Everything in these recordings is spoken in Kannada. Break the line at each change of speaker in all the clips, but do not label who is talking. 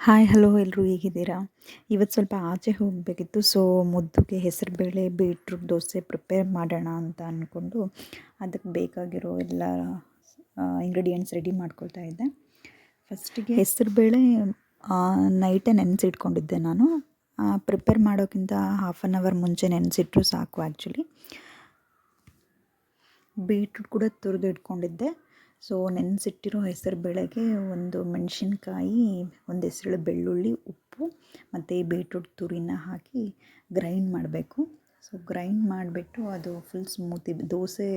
ಹಾಯ್ ಹಲೋ ಎಲ್ಲರೂ ಹೇಗಿದ್ದೀರಾ? ಇವತ್ತು ಸ್ವಲ್ಪ ಆಚೆ ಹೋಗಬೇಕಿತ್ತು ಸೊ ಮುದ್ದುಗೆ ಹೆಸರುಬೇಳೆ ಬೀಟ್ರೂಟ್ ದೋಸೆ ಪ್ರಿಪೇರ್ ಮಾಡೋಣ ಅಂತ ಅಂದ್ಕೊಂಡು ಅದಕ್ಕೆ ಬೇಕಾಗಿರೋ ಎಲ್ಲ ಇಂಗ್ರೀಡಿಯೆಂಟ್ಸ್ ರೆಡಿ ಮಾಡ್ಕೊಳ್ತಾ ಇದ್ದೆ. ಫಸ್ಟಿಗೆ ಹೆಸರುಬೇಳೆ ನೈಟೇ ನೆನೆಸಿಟ್ಕೊಂಡಿದ್ದೆ ನಾನು. ಪ್ರಿಪೇರ್ ಮಾಡೋಕ್ಕಿಂತ ಹಾಫ್ ಆನ್ ಅವರ್ ಮುಂಚೆ ನೆನೆಸಿಟ್ರು ಸಾಕು ಆ್ಯಕ್ಚುಲಿ ಬೀಟ್ರೂಟ್ ಕೂಡ ತುರಿದು ಇಟ್ಕೊಂಡಿದ್ದೆ. ಸೊ ನೆನೆಸಿಟ್ಟಿರೋ ಹೆಸರು ಬೇಳೆಗೆ ಒಂದು ಮೆಣಸಿನ್ಕಾಯಿ, ಒಂದು ಹೆಸರು ಬೆಳ್ಳುಳ್ಳಿ, ಉಪ್ಪು ಮತ್ತು ಬೀಟ್ರೂಟ್ ತುರಿನ ಹಾಕಿ ಗ್ರೈಂಡ್ ಮಾಡಬೇಕು. ಸೊ ಗ್ರೈಂಡ್ ಮಾಡಿಬಿಟ್ಟು ಅದು ಫುಲ್ ಸ್ಮೂತಿ ದೋಸೆ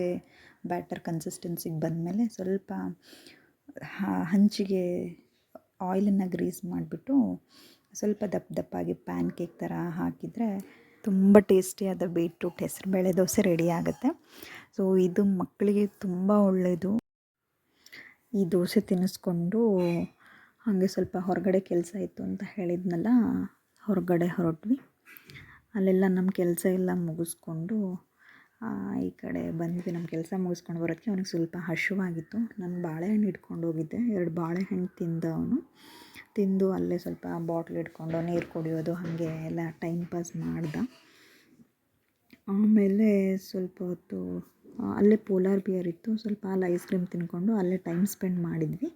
ಬ್ಯಾಟರ್ ಕನ್ಸಿಸ್ಟೆನ್ಸಿಗೆ ಬಂದಮೇಲೆ ಸ್ವಲ್ಪ ಹಂಚಿಗೆ ಆಯಿಲನ್ನು ಗ್ರೀಸ್ ಮಾಡಿಬಿಟ್ಟು ಸ್ವಲ್ಪ ದಪ್ಪ ದಪ್ಪಾಗಿ ಪ್ಯಾನ್ ಕೇಕ್ ಥರ ಹಾಕಿದರೆ ತುಂಬ ಟೇಸ್ಟಿಯಾದ ಬೀಟ್ರೂಟ್ ಹೆಸರುಬೇಳೆ ದೋಸೆ ರೆಡಿ ಆಗುತ್ತೆ. ಸೊ ಇದು ಮಕ್ಕಳಿಗೆ ತುಂಬ ಒಳ್ಳೆಯದು ಈ ದೋಸೆ ತಿನ್ನಿಸ್ಕೊಂಡು ಹಾಗೆ ಸ್ವಲ್ಪ ಹೊರಗಡೆ ಕೆಲಸ ಇತ್ತು ಅಂತ ಹೇಳಿದ್ನಲ್ಲ, ಹೊರಗಡೆ ಹೊರಟ್ವಿ. ಅಲ್ಲೆಲ್ಲ ನಮ್ಮ ಕೆಲಸ ಎಲ್ಲ ಮುಗಿಸ್ಕೊಂಡು ಈ ಕಡೆ ಬಂದ್ವಿ. ನಮ್ಮ ಕೆಲಸ ಮುಗಿಸ್ಕೊಂಡು ಬರೋಕ್ಕೆ ಅವನಿಗೆ ಸ್ವಲ್ಪ ಹಸಿವಾಗಿತ್ತು ನಾನು ಬಾಳೆಹಣ್ಣು ಇಟ್ಕೊಂಡು ಹೋಗಿದ್ದೆ. ಎರಡು ಬಾಳೆಹಣ್ಣು ತಿಂದ ಅವನು ತಿಂದು ಅಲ್ಲೇ ಸ್ವಲ್ಪ ಬಾಟ್ಲ್ ಇಟ್ಕೊಂಡು ನೀರು ಕುಡಿಯೋದು, ಹಾಗೆ ಎಲ್ಲ ಟೈಮ್ ಪಾಸ್ ಮಾಡ್ದ. ಆಮೇಲೆ ಸ್ವಲ್ಪ ಹೊತ್ತು ಅಲ್ಲೇ ಪೋಲಾರ್ ಬಿಯರ್ ಇತ್ತು. ಸ್ವಲ್ಪ ಅಲ್ಲಿ ಐಸ್ ಕ್ರೀಮ್ ತಿನ್ಕೊಂಡು ಅಲ್ಲೇ ಟೈಮ್ ಸ್ಪೆಂಡ್ ಮಾಡಿದ್ವಿ.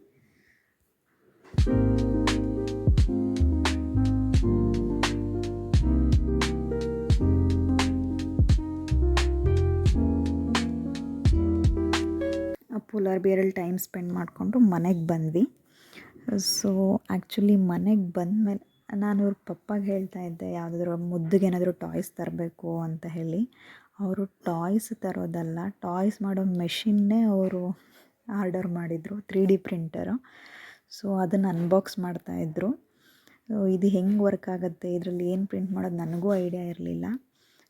ಪೋಲಾರ್ ಬಿಯರಲ್ಲಿ ಟೈಮ್ ಸ್ಪೆಂಡ್ ಮಾಡಿಕೊಂಡು ಮನೆಗೆ ಬಂದ್ವಿ. ಸೊ ಆ್ಯಕ್ಚುಲಿ ಮನೆಗೆ ಬಂದಮೇಲೆ ನಾನು ಅವ್ರ ಪಪ್ಪಾಗೆ ಹೇಳ್ತಾ ಇದ್ದೆ, ಯಾವುದಾದ್ರೂ ಮುದ್ದಿಗೆ ಏನಾದರೂ ಟಾಯ್ಸ್ ತರಬೇಕು ಅಂತ ಹೇಳಿ. ಅವರು ಟಾಯ್ಸ್ ತರೋದಲ್ಲ, ಟಾಯ್ಸ್ ಮಾಡೋ ಮೆಷಿನ್ನೇ ಅವರು ಆರ್ಡರ್ ಮಾಡಿದರು, ತ್ರೀ ಡಿ ಪ್ರಿಂಟರು. ಸೊ, ಅದನ್ನು ಅನ್ಬಾಕ್ಸ್ ಮಾಡ್ತಾಯಿದ್ರು ಇದು ಹೆಂಗೆ ವರ್ಕ್ ಆಗುತ್ತೆ, ಇದರಲ್ಲಿ ಏನು ಪ್ರಿಂಟ್ ಮಾಡೋದು ನನಗೂ ಐಡಿಯಾ ಇರಲಿಲ್ಲ.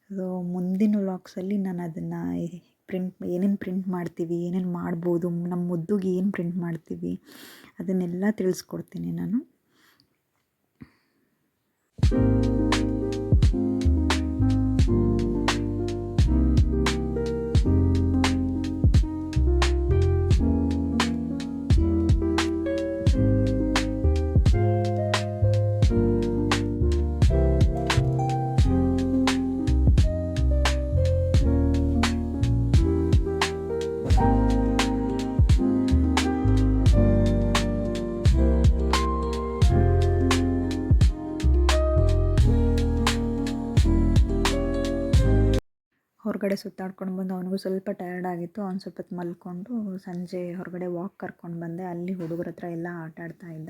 ಸೊ, ಮುಂದಿನ ವ್ಲಾಗ್ಸಲ್ಲಿ ನಾನು ಅದನ್ನು ಪ್ರಿಂಟ್, ಏನೇನು ಪ್ರಿಂಟ್ ಮಾಡ್ತೀವಿ, ಏನೇನು ಮಾಡ್ಬೋದು, ನಮ್ಮ ಮುದ್ದುಗೆ ಏನು ಪ್ರಿಂಟ್ ಮಾಡ್ತೀವಿ, ಅದನ್ನೆಲ್ಲ ತಿಳಿಸ್ಕೊಡ್ತೀನಿ ನಾನು. ಹೊರಗಡೆ ಸುತ್ತಾಡ್ಕೊಂಡು ಬಂದು ಅವನಿಗೂ ಸ್ವಲ್ಪ ಟಯರ್ಡ್ ಆಗಿತ್ತು. ಅವ್ನು ಸ್ವಲ್ಪ ಮಲ್ಕೊಂಡು ಸಂಜೆ ಹೊರಗಡೆ ವಾಕ್ ಕರ್ಕೊಂಡು ಬಂದೆ. ಅಲ್ಲಿ ಹುಡುಗರ ಹತ್ರ ಎಲ್ಲ ಆಟ ಆಡ್ತಾ ಇದ್ದ.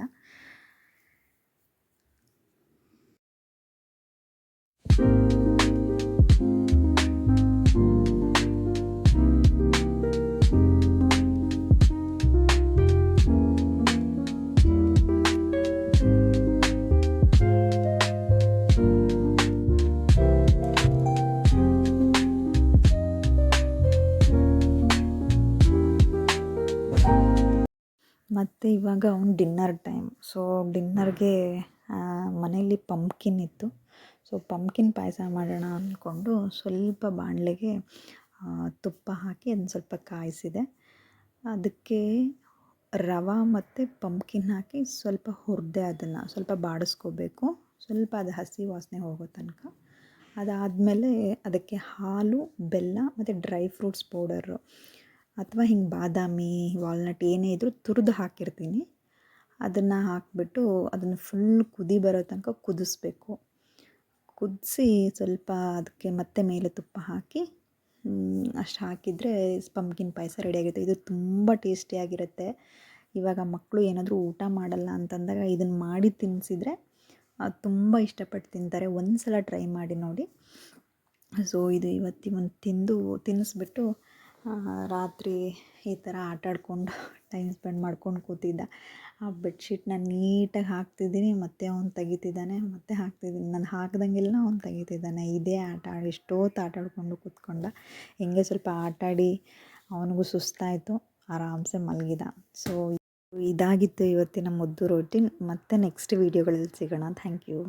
ಮತ್ತು ಇವಾಗ ಅವ್ನು ಡಿನ್ನರ್ ಟೈಮ್ ಸೊ ಡಿನ್ನರ್ಗೆ ಮನೆಯಲ್ಲಿ ಪಂಪ್ಕಿನ್ ಇತ್ತು. ಸೊ ಪಂಪ್ಕಿನ್ ಪಾಯಸ ಮಾಡೋಣ ಅಂದ್ಕೊಂಡು ಸ್ವಲ್ಪ ಬಾಣಲೆಗೆ ತುಪ್ಪ ಹಾಕಿ ಅದನ್ನ ಸ್ವಲ್ಪ ಕಾಯಿಸಿದೆ. ಅದಕ್ಕೆ ರವೆ ಮತ್ತು ಪಂಪ್ಕಿನ್ ಹಾಕಿ ಸ್ವಲ್ಪ ಹುರಿದೆ ಅದನ್ನು ಸ್ವಲ್ಪ ಬಾಡಿಸ್ಕೋಬೇಕು. ಸ್ವಲ್ಪ ಅದು ಹಸಿ ವಾಸನೆ ಹೋಗೋ ತನಕ. ಅದಾದಮೇಲೆ ಅದಕ್ಕೆ ಹಾಲು, ಬೆಲ್ಲ ಮತ್ತು ಡ್ರೈ ಫ್ರೂಟ್ಸ್ ಪೌಡರು ಅಥವಾ ಹಿಂಗೆ ಬಾದಾಮಿ ವಾಲ್ನಟ್ ಏನೇ ಇದ್ದರೂ ತುರಿದು ಹಾಕಿರ್ತೀನಿ. ಅದನ್ನು ಹಾಕಿಬಿಟ್ಟು ಅದನ್ನು ಫುಲ್ ಕುದಿ ಬರೋ ತನಕ ಕುದಿಸ್ಬೇಕು. ಕುದಿಸಿ ಸ್ವಲ್ಪ ಅದಕ್ಕೆ ಮತ್ತೆ ಮೇಲೆ ತುಪ್ಪ ಹಾಕಿ ಅಷ್ಟು ಹಾಕಿದರೆ ಪಂಪ್ಕಿನ್ ಪಾಯಸ ರೆಡಿಯಾಗುತ್ತೆ ಇದು ತುಂಬ ಟೇಸ್ಟಿಯಾಗಿರುತ್ತೆ ಇವಾಗ ಮಕ್ಕಳು ಏನಾದರೂ ಊಟ ಮಾಡಲ್ಲ ಅಂತಂದಾಗ ಇದನ್ನು ಮಾಡಿ ತಿನ್ನಿಸಿದರೆ ತುಂಬ ಇಷ್ಟಪಟ್ಟು ತಿಂತಾರೆ. ಒಂದು ಸಲ ಟ್ರೈ ಮಾಡಿ ನೋಡಿ. ಸೊ ಇದು ಇವತ್ತಿ ಒಂದು ತಿಂದು ತಿನ್ನಿಸ್ಬಿಟ್ಟು ರಾತ್ರಿ ಈ ಥರ ಆಟಾಡ್ಕೊಂಡು ಟೈಮ್ ಸ್ಪೆಂಡ್ ಮಾಡ್ಕೊಂಡು ಕೂತಿದ್ದ. ಆ ಬೆಡ್ಶೀಟ್ನ ನೀಟಾಗಿ ಹಾಕ್ತಿದ್ದೀನಿ, ಮತ್ತೆ ಅವ್ನು ತೆಗಿತಿದ್ದಾನೆ, ಮತ್ತೆ ಹಾಕ್ತಿದ್ದೀನಿ. ನಾನು ಹಾಕ್ದಂಗೆಲ್ಲ ಅವ್ನು ತೆಗಿತಿದ್ದಾನೆ. ಇದೇ ಆಟ, ಎಷ್ಟೊತ್ತು ಆಟ ಆಡಿಕೊಂಡು ಕೂತ್ಕೊಂಡ. ಹೆಂಗೆ ಸ್ವಲ್ಪ ಆಟಾಡಿ ಅವನಿಗೂ ಸುಸ್ತಾಯಿತು, ಆರಾಮ್ಸೆ ಮಲಗಿದ. ಸೊ ಇದಾಗಿತ್ತು ಇವತ್ತಿನ ಮುದ್ದು ರೋಟಿನ್ ಮತ್ತೆ ನೆಕ್ಸ್ಟ್ ವೀಡಿಯೋಗಳಲ್ಲಿ ಸಿಗೋಣ. Thank you